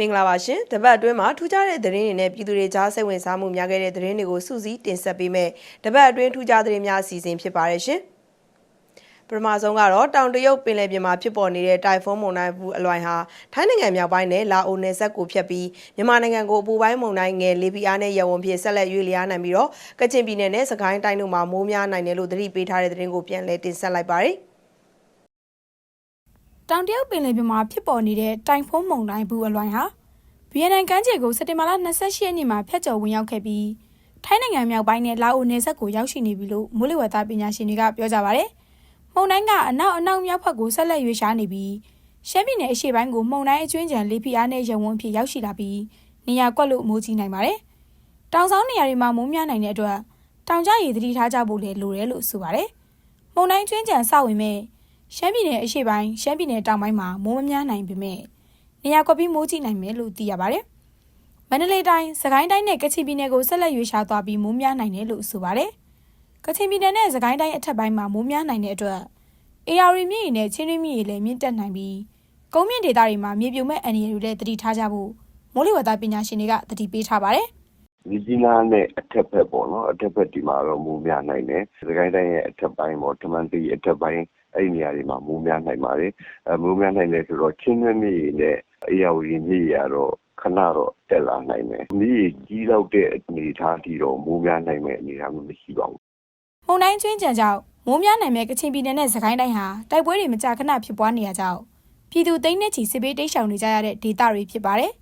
မင်္ဂလာပါရှင်တပတ်အတွင်းမှာထူးခြားတဲ့သတင်းတွေနဲ့ပြည်သူတွေကြားစိတ်ဝင်စားမှုများခဲ့တဲ့သတင်းတွေကိုစုစည်းတင်ဆက်ပေးမယ်တပတ်အတွင်းထူးခြားသတင်းများအစီအစဉ်ဖြစ်ပါတယ်ရှင်ပထမဆုံးကတော့တောင်တရုတ်ပင်လယ်ပြင်မှာဖြစ်ပေါ်နေတဲ့တိုင်ဖွန်းမုန်တိုင်းဘူးအလွိုင်ဟာထိုင်းနိုင်ငံမြောက်ပိုင်းနဲ့လာအိုနယ်စပ်ကိုဖြတ်ပြီးမြန်မာနိုင်ငံကိုအပူပိုင်းမုန်တိုင်းငယ်လေပီအားနဲ့ရဝံဖြစ်ဆက်လက်ရွေ့လျားနိုင်ပြီးတော့ကချင်ပြည်နယ်နဲ့စကိုင်းတိုင်းတို့မှာမိုးများနိုင်တယ်လို့သတိပေးထားတဲ့သတင်းကိုပြန်လည်တင်ဆက်လိုက်ပါတယ် တောင်တရုတ်ပင်လယ်ပြင်မှာဖြစ်ပေါ်နေတဲ့တိုင်ဖုန်းမုန်တိုင်းဘူးအလွိုင်ဟာဗီယက်နမ်ကမ်းခြေကိုစက်တင်ဘာလ28ရက်နေ့မှာဖျက်ကျော်ဝင်ရောက်ခဲ့ပြီးထိုင်းနိုင်ငံမြောက်ပိုင်းနဲ့လာအိုနယ်စပ်ကိုရောက်ရှိနေပြီလို့မိုးလေဝသပညာရှင်တွေကပြောကြပါဗျ။မုန်တိုင်းကအနောက်အနောက်မြောက်ဘက်ကိုဆက်လက်ရွေ့ရှားနေပြီးရှမ်းပြည်နယ်အရှေ့ပိုင်းကိုမုန်တိုင်းအကျွင်းကြံလေးဖီအားနဲ့ရဝန်းဖြစ်ရောက်ရှိလာပြီးနေရာကွက်လို့မိုးကြီးနိုင်ပါတယ်။တောင်ဆောင်နေရာတွေမှာမိုးများနိုင်တဲ့အတွက်တောင်ကျရေသတိထားကြဖို့လည်းလိုတယ်လို့ဆိုပါတယ်။မုန်တိုင်းကျွင်းကြံစဝင်မဲ့ ရှမ်းပြည်နယ်အရှေ့ပိုင်းရှမ်းပြည်နယ်တောင်ပိုင်းမှာမိုးမများနိုင်ပေမဲ့နေရာကွက်ပြီးမိုးကြီးနိုင်မယ်လို့သိရပါတယ်။မန္တလေးတိုင်း၊စကိုင်းတိုင်းနဲ့ကချင်ပြည်နယ်ကိုဆက်လက်ရွေးရှားသွားပြီးမိုးများနိုင်တယ်လို့ဆိုပါတယ်။ကချင်ပြည်နယ်နဲ့စကိုင်းတိုင်းအထက်ပိုင်းမှာမိုးများနိုင်တဲ့အတွက်အေယာရီမြစ်ရေနဲ့ချင်းရင်းမြစ်ရေလည်းမြင့်တက်နိုင်ပြီးကုန်းမြင့်ဒေသတွေမှာမြေပြိုမဲ့အန္တရာယ်တွေလည်းသတိထားကြဖို့မိုးလေဝသပညာရှင်တွေကသတိပေးထားပါတယ်။မြကြီးနားနဲ့အထက်ဘက်ပေါ့နော်အထက်ဘက်ဒီမှာတော့မူများနိုင်တယ်စကိုင်းတိုင်းရဲ့အထက်ပိုင်းပေါ့တမန်တီအထက်ပိုင်း အဲ့ဒီနေရာတွေမှာမူများနိုင်ပါတယ်အဲမူများနိုင်တယ်ဆိုတော့ချင်းရွက်မြေနဲ့အေယာဝတီမြေရတော့ခဏတော့တက်လာနိုင်တယ်မြေကြီးတော့တဲ့အနေထားတီတော့မူများနိုင်မဲ့အနေထားမျိုးမရှိပါဘူးမုန်တိုင်းကျွင်းကြံကြောင့်မိုးများနိုင်မဲ့ကချင်ပြည်နယ်နဲ့စကိုင်းတိုင်းဟာတိုက်ပွဲတွေမကြာခဏဖြစ်ပွားနေရကြောင်းပြည်သူသိန်းနဲ့ချီစစ်ပေးတိတ်ရှောင်နေကြရတဲ့ဒေသတွေဖြစ်ပါတယ်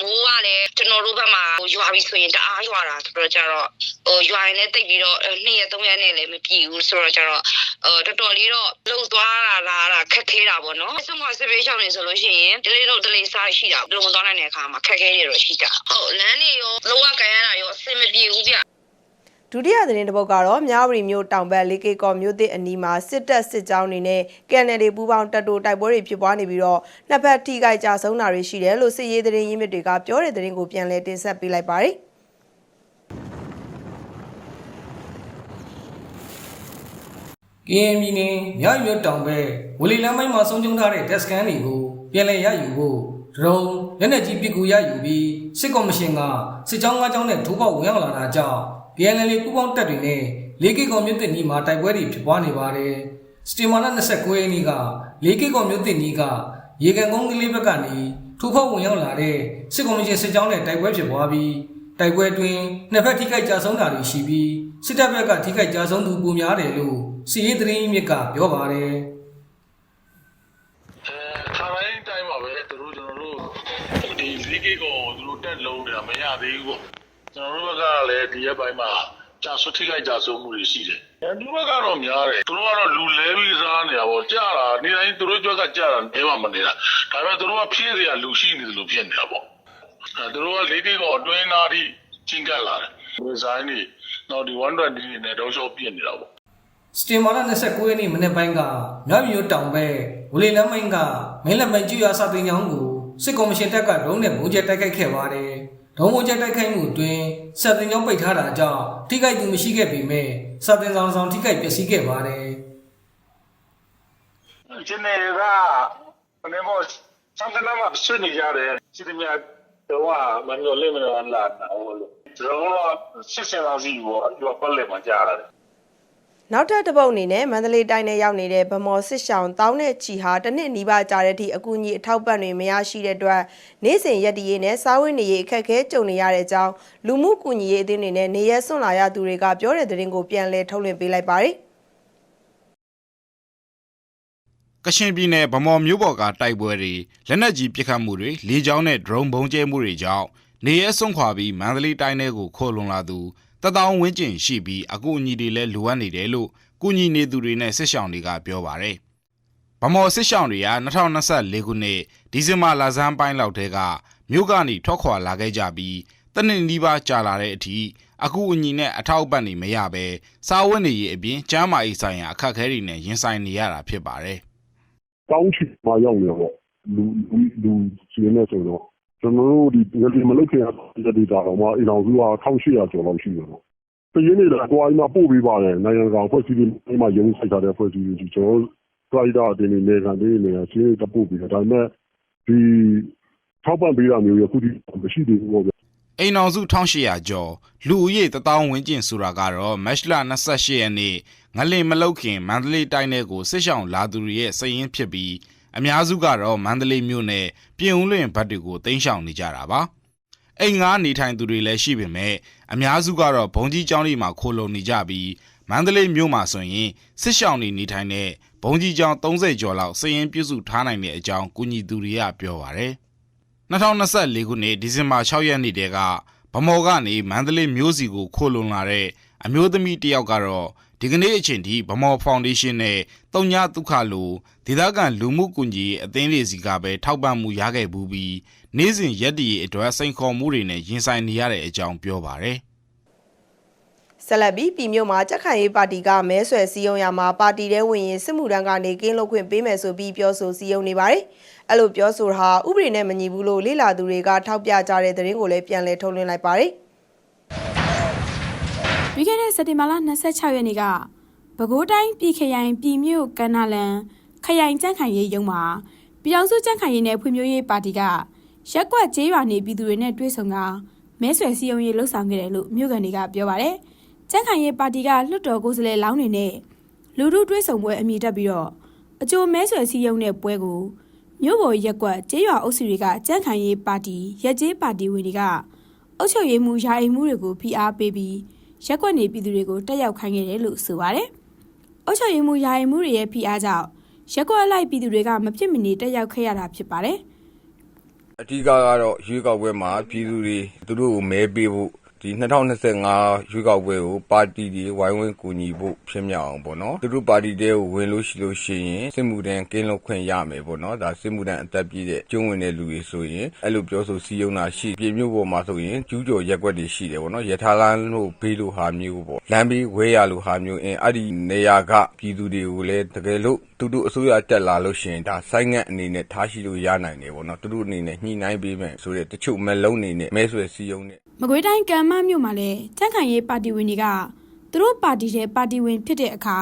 မိုးကလည်းကျွန်တော်တို့ဘက်မှာရွာပြီဆိုရင်တအားရွာတာဆိုတော့ကြတော့ဟိုရွာရင်လည်းတိတ်ပြီးတော့2ရက်3ရက်နဲ့လည်းမပြည့်ဘူးဆိုတော့ကြတော့ဟိုတော်တော်လေးတော့လှုပ်သွားတာလားတာခက်ခဲတာပေါ့နော်အဆုံးမစပေးချောင်းနေဆိုလို့ရှိရင်တလေးတော့တလေးစားရှိတာလုံသွားနိုင်တဲ့အခါမှာခက်ခဲတွေတော့ရှိကြဟုတ်လမ်းတွေရောလောကကန်ရတာရောအဆင်မပြေဘူးဗျ ဒုတိယသတင်းတစ်ပုဒ်ကတော့မြဝတီမြို့တောင်ဘက်လေးကေကော်မြို့သစ်အနီးမှာစစ်တပ်စစ်ကြောင်းတွေနဲ့ကန်နယ်တွေပူးပေါင်းတပ်တို့တိုက်ပွဲတွေဖြစ်ပွားနေပြီးတော့နှစ်ဖက်ထိခိုက်ကြဆုံးတာတွေရှိတယ်လို့စစ်ရေးသတင်းရင်းမြစ်တွေကပြောတဲ့သတင်းကိုပြန်လည်တင်ဆက်ပေးလိုက်ပါတယ်ကရင်ပြည်နယ်မြောက်ရွတ်တောင်ဘက်ဝလီလမ်းမိုင်းမှာဆုံးကျုံထားတဲ့တက်စကန်တွေကိုပြန်လည်ရယူဖို့ဒရုန်းလက်နက်ကြီးပစ်ကူရယူပြီးစစ်ကော်မရှင်ကစစ်ကြောင်း၅ကြောင်းနဲ့ထိုးပေါက်ဝင်ရောက်လာတာကြောင့် PNL ပူးပေါင်းတပ်တွေနဲ့လေးကီကော်မြို့တင်ကြီးမှာတိုက်ပွဲတွေဖြစ်ပွားနေပါတယ်။စတီမာလာ29ရက်နေ့ကလေးကီကော်မြို့တင်ကြီးကရေကန်ကုန်းကလေးဘက်ကနေထိုးပေါက်ဝင်ရောက်လာတဲ့စစ်ကော်မရှင်စစ်ကြောင်းနဲ့တိုက်ပွဲဖြစ်ပွားပြီးတိုက်ပွဲတွင်နှစ်ဖက်ထိခိုက်ကြဆုံးတာတွေရှိပြီးစစ်တပ်ဘက်ကထိခိုက်ကြဆုံးသူပိုများတယ်လို့စီရေးသတင်းမြစ်ကပြောပါတယ်အဲခါတိုင်းတိုင်းပါပဲသူတို့ကျွန်တော်တို့ဒီလီဂီကိုသူတို့တက်လုံးနေတာမရသေးဘူးပေါ့ ကျွန်တော်တို့ဘက်ကလည်းဒီရက်ပိုင်းမှာကြာဆွထိခိုက်ကြာဆုံးမှုတွေရှိတယ်အဲဒီဘက်ကတော့များတယ်သူတို့ကတော့လူလဲပြီးစားနေတာပေါ့ကြာတာနေတိုင်းသူတို့ကြွက်ကကြာတာအဲမှမနေတာဒါပေမဲ့သူတို့ကဖြည့်စရာလူရှိနေတယ်လို့ဖြစ်နေတာပေါ့အဲသူတို့ကလီဂီကိုအတွင်းသားထိချင်းကပ်လာတယ်ဒီဇိုင်းတွေတော့ဒီ120တွေနဲ့တော့ရှော့ပြစ်နေတာပေါ့စတင်မာလာ29ရက်နေ့မနေ့ပိုင်းကမြောက်မြို့တောင်ဘက်ဝလီလမ်းမိုင်းကမင်းလက်မန်ကျူရစာတင်ကြောင်းကိုစစ်ကော်မရှင်တပ်ကဒရုန်းနဲ့ဘုံကျဲတိုက်ခိုက်ခဲ့ပါတယ်။ ဒုံးမုံချက်တိုက်ခိုက်မှုအတွင်းဆက်တင်ကြောင်းပိတ်ထားတာကြောင့်ထိခိုက်သူမရှိခဲ့ပေမဲ့ဆက်တင်ဆောင်ဆောင်ထိခိုက်ပျက်စီးခဲ့ပါတယ်။ဂျင်းနေကမင်းမောဆမ်တနာမှာဆွနေကြတယ်စီတမြတော့မမျိုးလေးမလို့လာတာဟိုလိုကျွန်တော်ကဆက်ဆက်အောင်စီဘောပြောပလဲမှာကြားရတယ် နောက်ထပ်တစ်ပုတ်အနေနဲ့မန္တလေးတိုင်းနဲ့ရောက်နေတဲ့ဗမော်စစ်ရှောင်းတောင်းတဲ့ချီဟာတစ်နှစ်နီးပါးကြာတဲ့အထိအကူအညီအထောက်ပံ့တွေမရရှိတဲ့အတွက်နေ့စဉ်ရက်တည်ရေးနဲ့စားဝတ်နေရေးအခက်အခဲကြုံနေရတဲ့အကြောင်းလူမှုကူညီရေးအသင်းတွေနဲ့နေရက်စွန့်လာရသူတွေကပြောတဲ့သတင်းကိုပြန်လည်ထုတ်လွှင့်ပေးလိုက်ပါတယ်ကချင်ပြည်နယ်ဗမော်မြို့ပေါ်ကတိုက်ပွဲတွေလက်နက်ကြီးပစ်ခတ်မှုတွေလေကြောင်းနဲ့ drone ဘုံကျဲမှုတွေကြောင့်နေရဲဆုံးခွာပြီးမန္တလေးတိုင်းထဲကိုခိုးလွန်လာသူ တထောင်ဝန်းကျင်ရှိပြီးအကူအညီတွေလည်းလိုအပ်နေတယ်လို့ကူညီနေသူတွေနဲ့စစ်ဆောင်တွေကပြောပါတယ်။ဗမော်စစ်ဆောင်တွေက2024ခုနှစ်ဒီဇင်ဘာလဆန်းပိုင်းလောက်တည်းကမြို့ကနေထွက်ခွာလာခဲ့ကြပြီးတနင်္နီးပါးကြာလာတဲ့အထိအကူအညီနဲ့အထောက်အပံ့တွေမရဘဲစားဝတ်နေရေးအပြင်ကျန်းမာရေးဆိုင်ရာအခက်အခဲတွေနဲ့ရင်ဆိုင်နေရတာဖြစ်ပါတယ်။တောင်းချီမှာရောက်နေတော့လူလူလူစီနေဆိုတော့ ကျွန်တော်တို့ဒီဒီမလုတ်ခင်ကဒီတာတော့မှအင်အောင်စုက1800ကျော်လောက်ရှိတယ်ပေါ့။တရင်းနေတာကိုအိမ်မှာပို့ပေးပါတယ်နိုင်ငံကောင်ဖွဲ့စည်းပြီးအိမ်မှာရုံးဆိုင်ထားတဲ့ဖွဲ့စည်းပြီးကျွန်တော်ပရိုက်တာအတင်းနေနေခံနေနေစီးတပို့ပြီးဒါပေမဲ့ဒီထောက်ပံ့ပေးတာမျိုးရအခုဒီမရှိသေးဘူးပေါ့ဗျာအိမ်အောင်စု1800ကျော်လူဦးရေ1000ဝန်းကျင်ဆိုတာကတော့မတ်လ28ရက်နေ့ငလင်မလုတ်ခင်မန္တလေးတိုင်းနယ်ကိုစစ်ဆောင်လာသူတွေရဲ့စည်ရင်းဖြစ်ပြီး အများစုကတော့မန္တလေးမြို့နယ်ပြင်ဦးလွင်ဘက်တွေကိုတင်းရှောင်နေကြတာပါအိမ်ငါနေထိုင်သူတွေလည်းရှိပေမဲ့အများစုကတော့ဘုံကြီးကျောင်းတွေမှာခိုလုံနေကြပြီးမန္တလေးမြို့မှာဆိုရင်စစ်ဆောင်နေနေထိုင်တဲ့ဘုံကြီးကျောင်း30ကျော်လောက်စည်ရင်းပြုစုထားနိုင်တဲ့အကြောင်းကုညီသူတွေကပြောပါတယ်2024ခုနှစ်ဒီဇင်ဘာ6ရက်နေ့တည်းကဗမော်ကနေမန္တလေးမြို့စီကိုခိုလုံလာတဲ့အမျိုးသမီးတစ်ယောက်ကတော့ ဒီကနေ့အချိန်ထိဗမော်ဖောင်ဒေးရှင်းနဲ့တုံညာဒုက္ခလိုဒေသခံလူမှုကွန်ကြီးအသင်းလေးစီကပဲထောက်ပံ့မှုရခဲ့ဘူးပြီးနေ့စဉ်ရက်တည်အတွက်စိန်ခေါ်မှုတွေနဲ့ရင်ဆိုင်နေရတဲ့အကြောင်းပြောပါတယ်ဆက်လက်ပြီးပြည်မြို့မှာကြက်ခိုင်ရေးပါတီကမဲဆွယ်စည်းရုံးရမှာပါတီတဲဝင်ရင်စစ်မှုထမ်းကနေကင်းလွတ်ခွင့်ပေးမယ်ဆိုပြီးပြောဆိုစည်းရုံးနေပါတယ်။အဲ့လိုပြောဆိုတာဥပဒေနဲ့မညီဘူးလို့လေ့လာသူတွေကထောက်ပြကြတဲ့သတင်းကိုလည်းပြန်လည်ထုတ်လွှင့်လိုက်ပါတယ်။ ပြီးခဲ့တဲ့စက်တင်ဘာလ26ရက်နေ့ကပဲခူးတိုင်းပြည်ခရိုင်ပြည်မြို့ကန္နာလန်ခရိုင်ကြန့်ခိုင်ရေးရုံးမှာပြည်အောင်စုကြန့်ခိုင်ရေးနဲ့ဖွံ့ဖြိုးရေးပါတီကရက်ကွက်ကျေးရွာနေပြည်သူတွေနဲ့တွေ့ဆုံကမဲဆွယ်စည်းရုံးရေးလှုပ်ဆောင်ခဲ့တယ်လို့မြို့ကန်တွေကပြောပါတယ်။ကြန့်ခိုင်ရေးပါတီကလွှတ်တော်ကိုယ်စားလှယ်လောင်းတွေနဲ့လူထုတွေ့ဆုံပွဲအမိတက်ပြီးတော့အကြိုမဲဆွယ်စည်းရုံးတဲ့ပွဲကိုမြို့ပေါ်ရက်ကွက်ကျေးရွာအုပ်စုတွေကကြန့်ခိုင်ရေးပါတီရက်ကျေးပါတီဝင်တွေကအုပ်ချုပ်ရေးမှုယာအိမ်မှုတွေကိုဖိအားပေးပြီး ရက်ကွက်နေပြည်သူတွေကိုတက်ရောက်ခိုင်းခဲ့တယ်လို့ဆိုပါတယ်။အုတ်ချုပ်ရင်မှုယာရင်မှုတွေရဲ့ဖိအားကြောင့်ရက်ကွက်အလိုက်ပြည်သူတွေကမဖြစ်မနေတက်ရောက်ခဲ့ရတာဖြစ်ပါတယ်အဓိကကတော့ရွေးကောက်ပွဲမှာပြည်သူတွေသူတို့ကိုမဲပေးဖို့ ဒီ2025ရွေးကောက်ပွဲကို ပါတီတွေ ဝိုင်းဝန်းကူညီဖို့ ဖြစ်မြောက်အောင်ပေါ့နော် သူတို့ပါတီတဲကို ဝင်လို့ရှိလို့ရှိရင် စစ်မှုထမ်း ကင်းလွတ်ခွင့်ရမယ်ပေါ့နော် ဒါစစ်မှုထမ်း အသက်ပြည့်တဲ့ကျုံးဝင်တဲ့ လူတွေဆိုရင် အဲ့လိုပြောဆိုစည်းရုံးတာရှိပြည်မျိုးပေါ်မှာဆိုရင် ကျူးကျော်ရက်ကွက်တွေ ရှိတယ်ပေါ့နော် ရထားလမ်းလို့ဘေးလိုဟာမျိုးပေါ့ လမ်းဘေး ဝဲရလိုဟာမျိုးအင်းအဲ့ဒီနေရာက ပြည်သူတွေကိုလည်း တကယ်လို့ သူတို့အစိုးရ တက်လာလို့ရှိရင် ဒါစိုင်းငတ်အနေနဲ့ ထားရှိလို့ ရနိုင်တယ်ပေါ့နော် သူတို့အနေနဲ့ ညှိနှိုင်းပေးမယ်ဆိုတဲ့ တချို့မလုံးနေနဲ့ မဲဆွယ်စည်းရုံးတဲ့။မကွေးတိုင်း ကံမမြို့မှာလည်း ကြန့်ခိုင်ရေးပါတီဝင်တွေက သူတို့ပါတီတဲ့ပါတီဝင်ဖြစ်တဲ့အခါ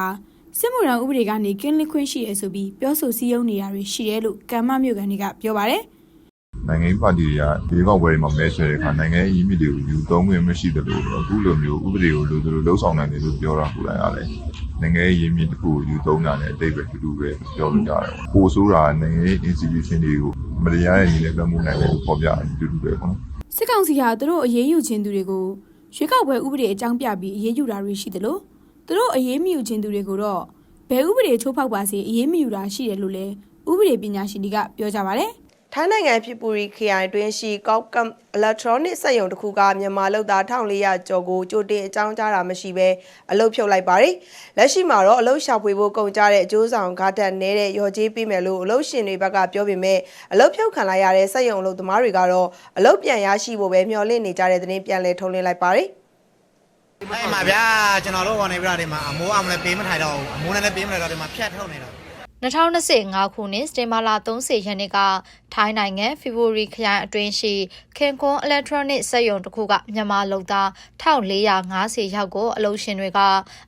စစ်မှုထမ်းဥပဒေကနေ ကင်းလွတ်ခွင့်ရှိရဆိုပြီး ပြောဆိုစည်းရုံးနေတာတွေ ရှိတယ်လို့ ကံမမြို့ကန်တွေက ပြောပါတယ်။နိုင်ငံရေးပါတီတွေကဒီကောက်ပွဲတွေမှာ မဲဆွယ်တဲ့အခါ နိုင်ငံရေးအရေးမြစ်တွေကို ယူသုံးခွင့်မရှိသလို အခုလိုမျိုး ဥပဒေကို လိုသလိုလှုပ်ဆောင်နိုင်တယ်လို့ ပြောတာကိုလည်းရတယ် နိုင်ငံရေးအရေးမြစ်တစ်ခုကိုယူသုံးတာနဲ့အတိတ်ပဲတူတူပဲပြောလို့ရတယ်။ပိုဆိုးတာကနိုင်ငံရေး institution တွေကိုမတရားတဲ့ညီလက်ပတ်မှုနိုင်တယ်လို့ဖော်ပြအတူတူပဲပေါ့နော်။စစ်ကောင်စီဟာသူတို့အရေးယူခြင်းသူတွေကိုရွေးကောက်ပွဲဥပဒေအကြောင်းပြပြီးအရေးယူတာတွေရှိတယ်လို့သူတို့အရေးမယူခြင်းသူတွေကိုတော့ဘယ်ဥပဒေချိုးဖောက်ပါစေအရေးမယူတာရှိတယ်လို့လည်းဥပဒေပညာရှင်တွေကပြောကြပါတယ် ထိုင်းနိုင်ငံဖြစ်ပူရီခရိုင်တွင်းရှိကောက်ကမ်အီလက်ထရောနစ်စက်ရုံတစ်ခုကမြန်မာလုပ်သား1400ကျော်ကိုကြိုတင်အကြောင်းကြားတာမရှိဘဲအလုပ်ဖြုတ်လိုက်ပါတယ်။လက်ရှိမှာတော့အလုပ်ရှာဖွေဖို့ကုန်ကြတဲ့အကျိုးဆောင်ကားတက်နေတဲ့ရော်ကြေးပေးမယ်လို့အလုပ်ရှင်တွေဘက်ကပြောပေမဲ့အလုပ်ဖြုတ်ခံလိုက်ရတဲ့စက်ရုံအလုပ်သမားတွေကတော့အလုပ်ပြန်ရရှိဖို့ပဲမျှော်လင့်နေကြတဲ့သတင်းပြန်လည်ထုတ်လွှင့်လိုက်ပါတယ်။အဲ့မှာဗျာကျွန်တော်တို့ကနေပြတာဒီမှာအမိုးအောင်လည်းပေးမထိုင်တော့ဘူးအမိုးနဲ့လည်းပေးမထိုင်တော့ဒီမှာဖြတ်ထုတ်နေတော့ 2025ခုနှစ်စတင်မာလာ30ရက်နေ့ကထိုင်းနိုင်ငံဖေဗူရီခရိုင်အတွင်းရှိခင်ကွန်အီလက်ထရောနစ်စက်ရုံတစ်ခုကမြန်မာလုပ်သား1450ရောက်ကိုအလုပ်ရှင်တွေက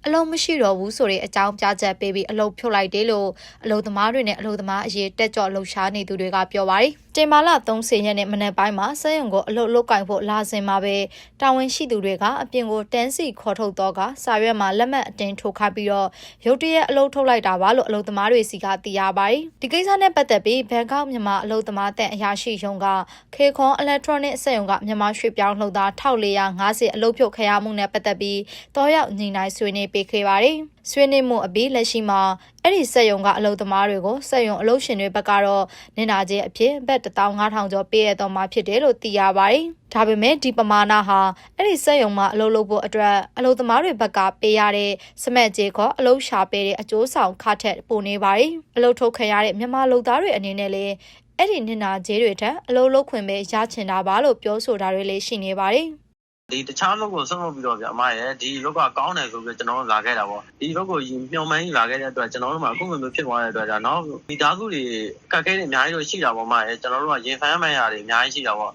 အလုပ်မရှိတော့ဘူးဆိုတဲ့အကြောင်းပြချက်ပေးပြီးအလုပ်ဖြုတ်လိုက်တယ်လို့အလုပ်သမားတွေနဲ့အလုပ်သမားအရေးတက်ကြွလှုပ်ရှားနေသူတွေကပြောပါတယ်။တင်မာလာ30ရက်နေ့မနေ့ပိုင်းမှာစက်ရုံကိုအလုပ်လုပ်ကင်ဖို့လာစဉ်မှာပဲတာဝန်ရှိသူတွေကအပြင်ကိုတန်းစီခေါ်ထုတ်တော့ကစာရွက်မှာလက်မှတ်အတင်းထိုးခိုင်းပြီးတော့ရုတ်တရက်အလုပ်ထုတ်လိုက်တာပါလို့အလုပ်သမားတွေစီကသိရပါတယ်။ဒီကိစ္စနဲ့ပတ်သက်ပြီးဘန်ကောက်မြန်မာအလုပ်သမားတန်အရာရှိရုံးကခေခွန်အီလက်ထရောနစ်စက်ရုံကမြန်မာရွှေပြောင်းလှုပ်သား1450အလုပ်ဖြုတ်ခရမှုနဲ့ပတ်သက်ပြီးတော့ရောက်ညီနိုင်ဆွေးနွေးပေးခဲ့ပါတယ်။ ဆွေးနွေးမှုအပြီးလက်ရှိမှာအဲ့ဒီစက်ရုံကအလုပ်သမားတွေကိုစက်ရုံအလုပ်ရှင်တွေဘက်ကတော့နင်နာကျဲအဖြစ်ဘတ်15000ကျော်ပေးရတော့မှာဖြစ်တယ်လို့သိရပါတယ်။ဒါပေမဲ့ဒီပမာဏဟာအဲ့ဒီစက်ရုံမှာအလုပ်လုပ်ဖို့အတွက်အလုပ်သမားတွေဘက်ကပေးရတဲ့စမက်ကြေးခေါ်အလုပ်ရှာပေးတဲ့အကျိုးဆောင်ခထက်ပိုနေပါတယ်။အလုပ်ထုတ်ခံရတဲ့မြန်မာလုပ်သားတွေအနေနဲ့လည်းအဲ့ဒီနင်နာကြေးတွေထက်အလုပ်လုပ်ခွင့်ပဲရချင်တာပါလို့ပြောဆိုတာတွေလည်းရှိနေပါတယ်။ ဒီတခြားလုပ်ကိုဆုံးလုပ်ပြီးတော့ဗျအမရဲ့ဒီလောက်ကကောင်းတယ်ဆိုပြီးကျွန်တော်တို့လာခဲ့တာပေါ့ဒီလောက်ကိုမျှော်မှန်းလာခဲ့တဲ့အတွက်ကျွန်တော်တို့မှာအခုမျိုးဖြစ်သွားတဲ့အတွက်ဒါတော့မိသားစုတွေကတ်ခဲတွေအများကြီးလို့ရှိတာပေါ့အမရဲ့ကျွန်တော်တို့ကရင်ဖမ်းမှန်းရတယ်အများကြီးရှိတာပေါ့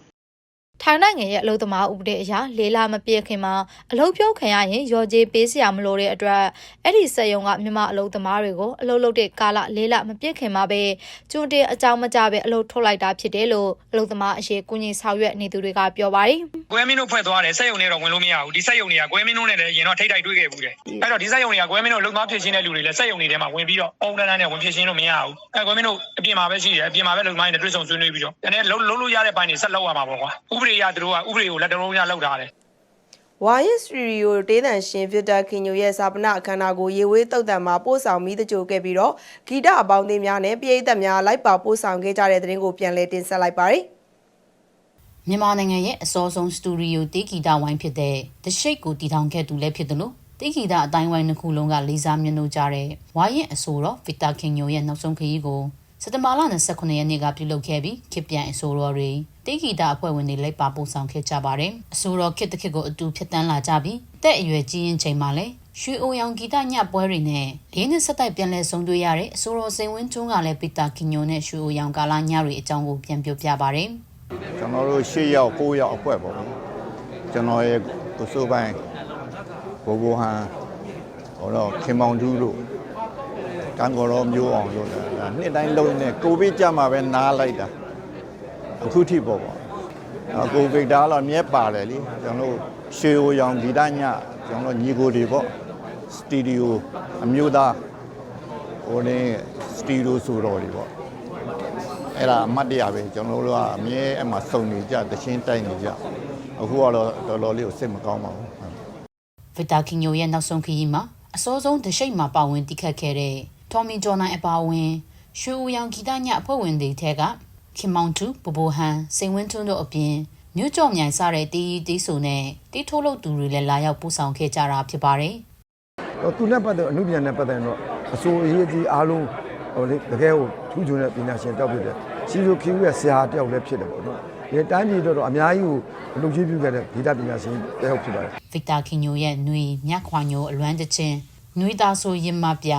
ထိုင်းနိုင်ငံရဲ့အလုပ်သမားဥပဒေအရလေးလမပြည့်ခင်မှာအလုပ်ပြုတ်ခံရရင်ရော်ကြေးပေးစရာမလိုတဲ့အတွက်အဲ့ဒီစက်ရုံကမြန်မာအလုပ်သမားတွေကိုအလုပ်လုပ်တဲ့ကာလလေးလမပြည့်ခင်မှာပဲကျွန်းတင်အကြောင်းမကြပဲအလုပ်ထုတ်လိုက်တာဖြစ်တယ်လို့အလုပ်သမားအရေးကုညီဆောင်ရွက်နေသူတွေကပြောပါတယ်ကွဲမင်းတို့ဖွဲ့သွားတယ်စက်ယုံတွေတော့ဝင်လို့မရဘူးဒီစက်ယုံတွေကကွဲမင်းတို့နဲ့လည်းရင်တော့ထိတ်တိုက်တွေ့ခဲ့ဘူးတယ်အဲ့တော့ဒီစက်ယုံတွေကကွဲမင်းတို့လုံသွားဖြစ်ရှင်းတဲ့လူတွေလည်းစက်ယုံတွေထဲမှာဝင်ပြီးတော့အုံတန်းတန်းနဲ့ဝင်ဖြစ်ရှင်းလို့မရဘူးအဲ့ကွဲမင်းတို့အပြင်မှာပဲရှိတယ်အပြင်မှာပဲလုံမိုင်းနဲ့တွေ့ဆုံဆွေးနွေးပြီးတော့တကယ်လုံးလုံးလို့ရတဲ့ပိုင်းတွေဆက်လုပ်ရမှာပေါ့ကွာဥပဒေရသူတို့ကဥပဒေကိုလက်တော်လုံးရလောက်ထားတယ်ဝိုင်းစတူဒီယိုတေးသန်ရှင်ဗစ်တာခင်ညိုရဲ့ဇာပနအခမ်းအနားကိုရေဝေးတုတ်တံမှာပို့ဆောင်ပြီးတကြိုခဲ့ပြီးတော့ဂီတအပေါင်းအသင်းများနဲ့ပြည်သက်များလိုက်ပါပို့ဆောင်ခဲ့ကြတဲ့တဲ့ရင်ကိုပြန်လည်တင်ဆက်လိုက်ပါတယ်မြန်မာနိုင်ငံရဲ့အစောဆုံးစတူဒီယိုတေးဂီတဝိုင်းဖြစ်တဲ့ The Shake ကိုတည်ထောင်ခဲ့သူလည်းဖြစ်တယ်လို့တေးဂီတအတိုင်းဝိုင်းတစ်ခုလုံးကလေးစားမြတ်လို့ကြတဲ့ဝါရင်အဆိုတော် Victor King ရဲ့နောက်ဆုံးခရီးကို စက်တဘာလ29ရက်နေ့ကပြုလုပ်ခဲ့ပြီးခစ်ပြန်အဆိုတော်တွေတေးဂီတအဖွဲ့ဝင်တွေလိုက်ပါပို့ဆောင်ခဲ့ကြပါတယ်အဆိုတော်ခစ်တစ်ခစ်ကိုအတူဖြတ်တန်းလာကြပြီးတက်အရွယ်ကြီးရင်ချိန်မှာလည်းရွှေအိုရောင်ဂီတညပွဲတွေနဲ့လေးနှစ်ဆက်တိုက်ပြန်လည်ဆုံတွေ့ရတဲ့အဆိုတော်စိန်ဝင်းကျွန်းကလည်း Victor King နဲ့ရွှေအိုရောင်ကာလာညတွေအကြောင်းကိုပြန်ပြောပြပါတယ်ကျွန်တော်တို့၈ရောက်၉ရောက်အဖွဲ့ပေါ့ဗျာကျွန်တော်ရဲ့ကိုစိုးပိုင်းဘိုးဘိုဟန်ဟောတော့ခင်မောင်တူးတို့ ကံကော်တော်မျိုးအောင်လို့ဒါနှစ်တိုင်းလုံးနေကိုဗစ်ကြမှာပဲနားလိုက်တာအခုထိပေါ့ပေါ့အော်ကိုဗစ်ဒါတော့မြဲပါတယ်လीကျွန်တော်တို့ရွှေအိုရောင်ဂီတညကျွန်တော်ညီကိုတွေပေါ့စတူဒီယိုအမျိုးသားဟိုနေစတူဒီယိုဆိုတော်တွေပေါ့အဲ့ဒါအမှတ်တရပဲကျွန်တော်တို့ကအမြဲအမှစုံနေကြတချင်းတိုက်နေကြအခုကတော့တော်တော်လေးကိုစိတ်မကောင်းပါဘူးဗစ်တာကင်ညိုရဲ့နောက်ဆုံးခရီးမှာအစောဆုံးတရှိတ်မှာပါဝင်တိခတ်ခဲ့တဲ့ ထော်မီဂျော်နိုင်အပါအဝင်ရွှေဦးရောင်ဂီတညအဖွဲ့ဝင်တွေထဲကခင်မောင်တူဘဘိုဟန်စိန်ဝင်းထွန်းတို့အပြင်မြို့ကျော်မြိုင်စတဲ့တီးတီးဆိုနဲ့တီးထိုးလို့သူတွေလည်းလာရောက်ပို့ဆောင်ခဲ့ကြတာဖြစ်ပါတယ်တော့သူနဲ့ပတ်သက်အမှုပြန်နဲ့ပတ်သက်တော့အစိုးအရေးကြီးအားလုံးဟိုလေတကယ်ကိုထူးချွန်တဲ့ပညာရှင်တောက်ဖြစ်တယ်စီလိုခီးရဲ့ဆရာတယောက်လည်းဖြစ်တယ်ပေါ့နော်ဒီတိုင်းပြည်တော့အများကြီးကိုအလုပ်ကြီးပြုခဲ့တဲ့ဂီတပညာရှင်တယောက်ဖြစ်ပါတယ်ဗစ်တာကင်ညိုရဲ့နှွေမြခွာညိုအလွမ်းတချင်းနှွေသားဆိုရင်မပြ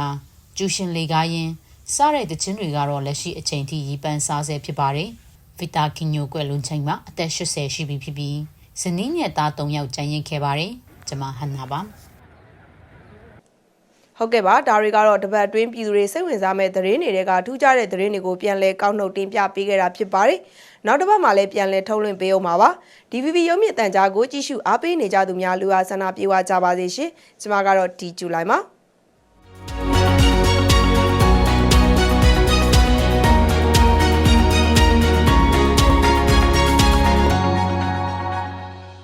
ကျူရှင်လေကားရင်စားတဲ့တချင်းတွေကတော့လက်ရှိအချိန်ထိရီပန်းစားဆဲဖြစ်ပါတယ်ဗစ်တာကင်ညိုကွယ်လွန်ချိန်မှာအသက်80ရှိပြီဖြစ်ပြီးဇနီးနဲ့သား3ယောက်ကျန်ရင်ခဲ့ပါတယ်ကျွန်မဟန်နာပါဟုတ်ကဲ့ပါဒါတွေကတော့တပတ်အတွင်းပြည်သူတွေစိတ်ဝင်စားမဲ့သတင်းတွေကထူးခြားတဲ့သတင်းတွေကိုပြန်လည်ကောက်နှုတ်တင်ပြပေးခဲ့တာဖြစ်ပါတယ်။နောက်တစ်ပတ်မှာလည်းပြန်လည်ထုတ်လွှင့်ပေးအောင်ပါပါ။ DVB ရုံမြင့်တန်ကြားကိုကြည့်ရှုအားပေးနေကြသူများလူအားဆန္ဒပြေဝကြပါစေရှင်။ကျွန်မကတော့ဒီဂျူလိုက်ပါ။